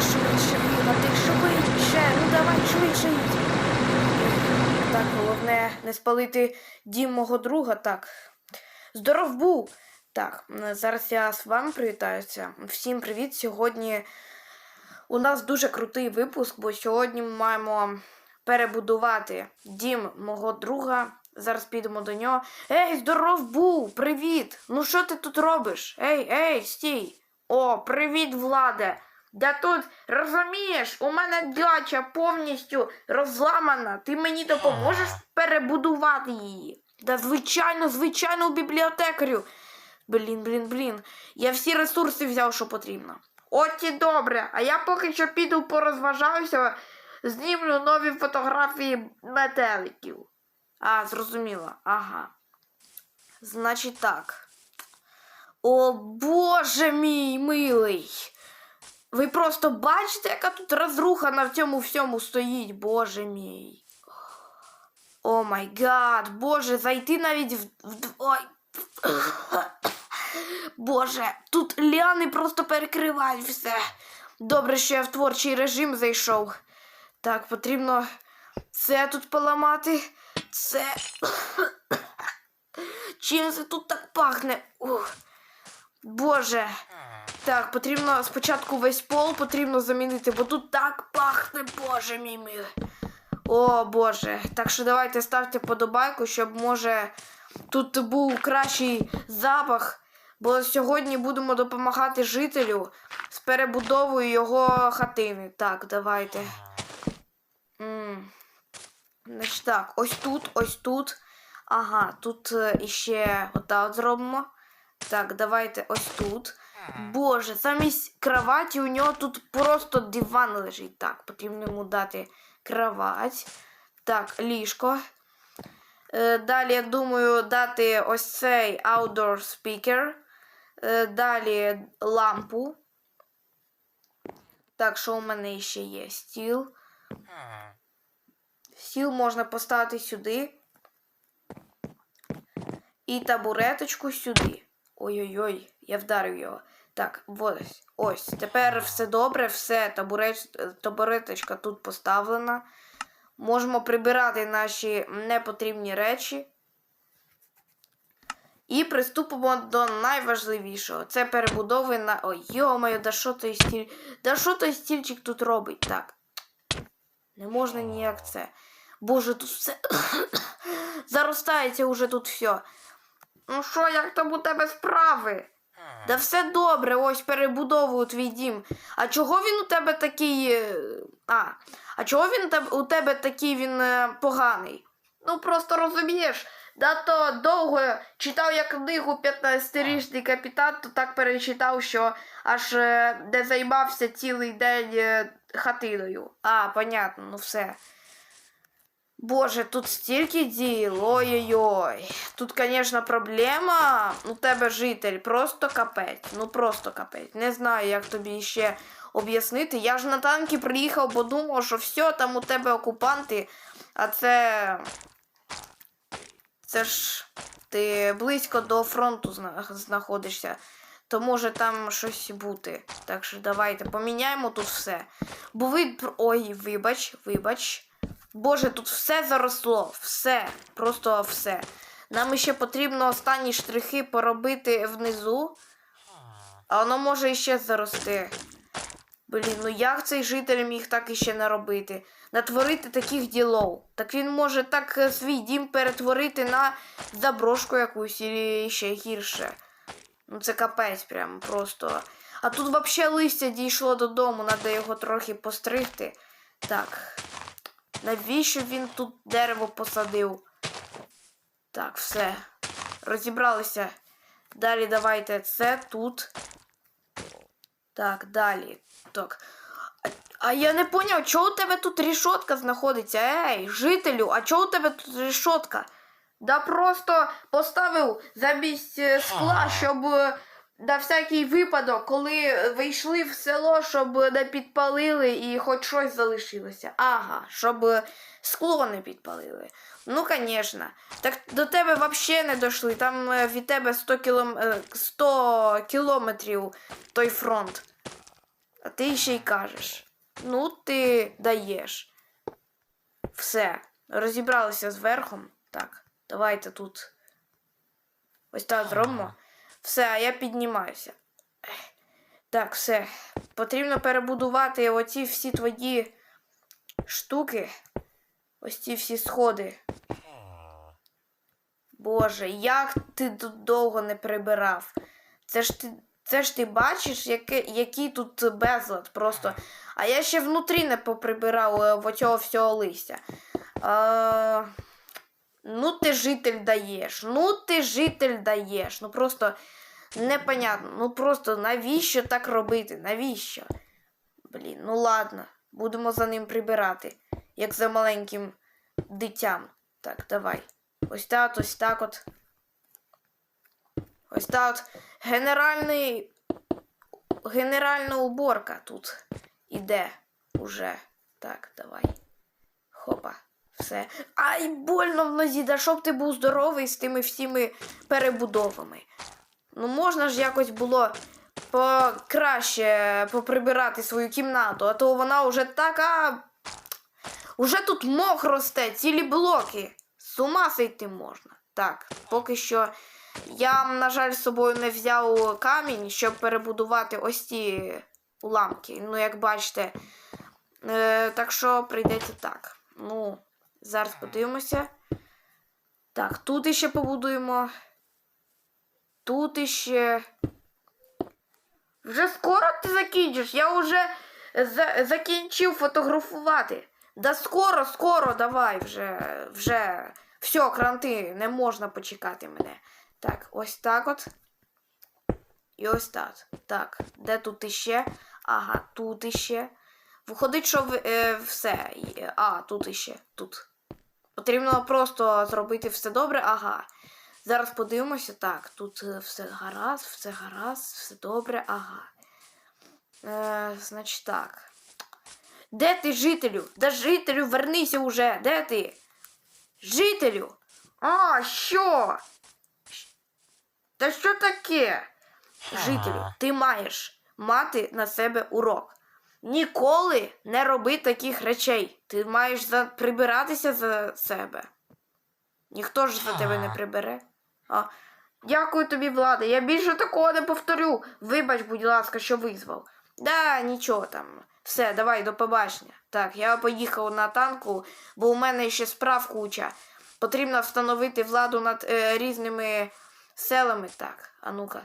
швидше бігати, швидше. Ну давай швидше. Так, головне не спалити дім мого друга. Так. Здоров був. Так, зараз я з вами привітаюся. Всім привіт. Сьогодні у нас дуже крутий випуск, бо сьогодні ми маємо перебудувати дім мого друга. Зараз підемо до нього. Ей, здоров був! Привіт! Ну що ти тут робиш? Ей, ей, стій! О, привіт, Владе! Да тут, розумієш, у мене дача повністю розламана. Ти мені допоможеш перебудувати її? Да, звичайно, звичайно, у бібліотекарю. Блін, блін, блін. Я всі ресурси взяв, що потрібно. От і добре. А я поки що піду порозважаюся, знімлю нові фотографії метеликів. А, зрозуміло. Ага. Значить так. О боже мій милий. Ви просто бачите, яка тут розруха на цьому всьому стоїть, боже мій. О май гад, боже, зайти навіть в. Ой. Боже, тут ліани просто перекривають все. Добре, що я в творчий режим зайшов. Так, потрібно це тут поламати. Це. Чим це тут так пахне? Ух. Боже. Так, потрібно спочатку весь пол потрібно замінити, бо тут так пахне, боже мій милий. О Боже. Так що давайте ставте подобайку, щоб може тут був кращий запах. Бо сьогодні будемо допомагати жителю з перебудовою його хатини. Так, давайте. Значить так, ось тут, ось тут. Ага, тут е, іще от зробимо. Так, давайте ось тут. Боже, замість кроваті у нього тут просто диван лежить. Так, потрібно йому дати кровать. Так, ліжко. Е, далі, я думаю, дати ось цей outdoor speaker. Е, далі лампу. Так, що у мене ще є? Стіл. Стіл можна поставити сюди. І табуреточку сюди. Ой-ой-ой, я вдарив його. Так, ось. Ось. Тепер все добре, все, табуреч... табуреточка тут поставлена. Можемо прибирати наші непотрібні речі. І приступимо до найважливішого. Це перебудови на. Ой, йомаю, да що той стіль. Да що той стільчик тут робить? Так. Не можна ніяк це. Боже, тут все заростається уже тут все. Ну що, як там у тебе справи? Да все добре, ось перебудовую твій дім. А чого він у тебе такий. е, А, а чого він у тебе- такий він е, поганий? Ну просто розумієш, да то довго читав я книгу 15-річний капітан, то так перечитав, що аж не займався цілий день е, хатиною. А, понятно, ну все. Боже, тут стільки діл, ой-ой-ой. Тут, звісно, проблема. У тебе житель, просто капець. Ну просто капець. Не знаю, як тобі ще об'яснити. Я ж на танки приїхав, бо думав, що все, там у тебе окупанти, а це. Це ж ти близько до фронту зна- знаходишся. То може там щось бути. Так що давайте поміняємо тут все. Бо ви. Ой, вибач, вибач. Боже, тут все заросло, все, просто все. Нам ще потрібно останні штрихи поробити внизу, а воно може іще зарости. Блін, ну як цей житель міг так іще не робити? Натворити таких ділов. Так він може так е, свій дім перетворити на заброшку якусь і ще гірше. Ну це капець прям просто. А тут взагалі листя дійшло додому, треба його трохи постригти. Так. Навіщо він тут дерево посадив? Так, все. Розібралися. Далі давайте це тут. Так, далі. Так. А, а я не поняв, чого у тебе тут рішотка знаходиться? Ей, жителю, а чого у тебе тут рішотка? Да просто поставив замість е, скла, щоб е, на всякий випадок, коли вийшли в село, щоб не підпалили і хоч щось залишилося. Ага, щоб е, скло не підпалили. Ну, звісно. Так до тебе взагалі не дійшли. Там е, від тебе 100, кілом... е, 100 кілометрів той фронт. А ти ще й кажеш. Ну, ти даєш. Все. Розібралися з верхом. Так, давайте тут. Ось так зробимо. Все, а я піднімаюся. Так, все. Потрібно перебудувати оці всі твої штуки. Ось ці всі сходи. Боже, як ти тут довго не прибирав? Це ж ти, це ж ти бачиш, яке, який тут безлад просто. А я ще внутрі не поприбирав е, оцього всього листя. Е, ну, ти житель даєш. Ну, ти житель даєш. Ну просто непонятно. Ну просто навіщо так робити? Навіщо? Блін, ну ладно, будемо за ним прибирати, як за маленьким дитям. Так, давай. Ось так, ось так от. Ось так от. Генеральний. Генеральна уборка тут іде уже. Так, давай. Хопа. Все. Ай, больно в нозі, да щоб ти був здоровий з тими всіми перебудовами. Ну, можна ж якось було покраще поприбирати свою кімнату, а то вона вже така. Уже тут мох росте, цілі блоки. З ума сойти можна. Так, поки що я, на жаль, з собою не взяв камінь, щоб перебудувати ось ці уламки. Ну, як бачите. Е, так що прийдеться так. Ну, зараз подивимося. Так, тут іще побудуємо. Тут іще. Вже скоро ти закінчиш. Я вже за- закінчив фотографувати. Да скоро, скоро, давай вже. вже. Все, кранти, не можна почекати мене. Так, ось так от. І ось так. Так, де тут іще? Ага, тут іще. Виходить, що в- е, все. А, тут іще. Тут. Потрібно просто зробити все добре. Ага. Зараз подивимося. Так, тут е, все гаразд, все гаразд, все добре, ага. Е, значить так. Де ти, жителю? Да жителю, вернися уже. Де ти? Жителю? А, що? Та що таке? Жителю, ти маєш мати на себе урок. Ніколи не роби таких речей. Ти маєш за... прибиратися за себе. Ніхто ж за тебе не прибере. А, дякую тобі, Влада. Я більше такого не повторю. Вибач, будь ласка, що визвав. Да, нічого там. Все, давай, до побачення. Так, я поїхав на танку, бо у мене ще справ куча. Потрібно встановити владу над е, різними селами. Так, а ну-ка.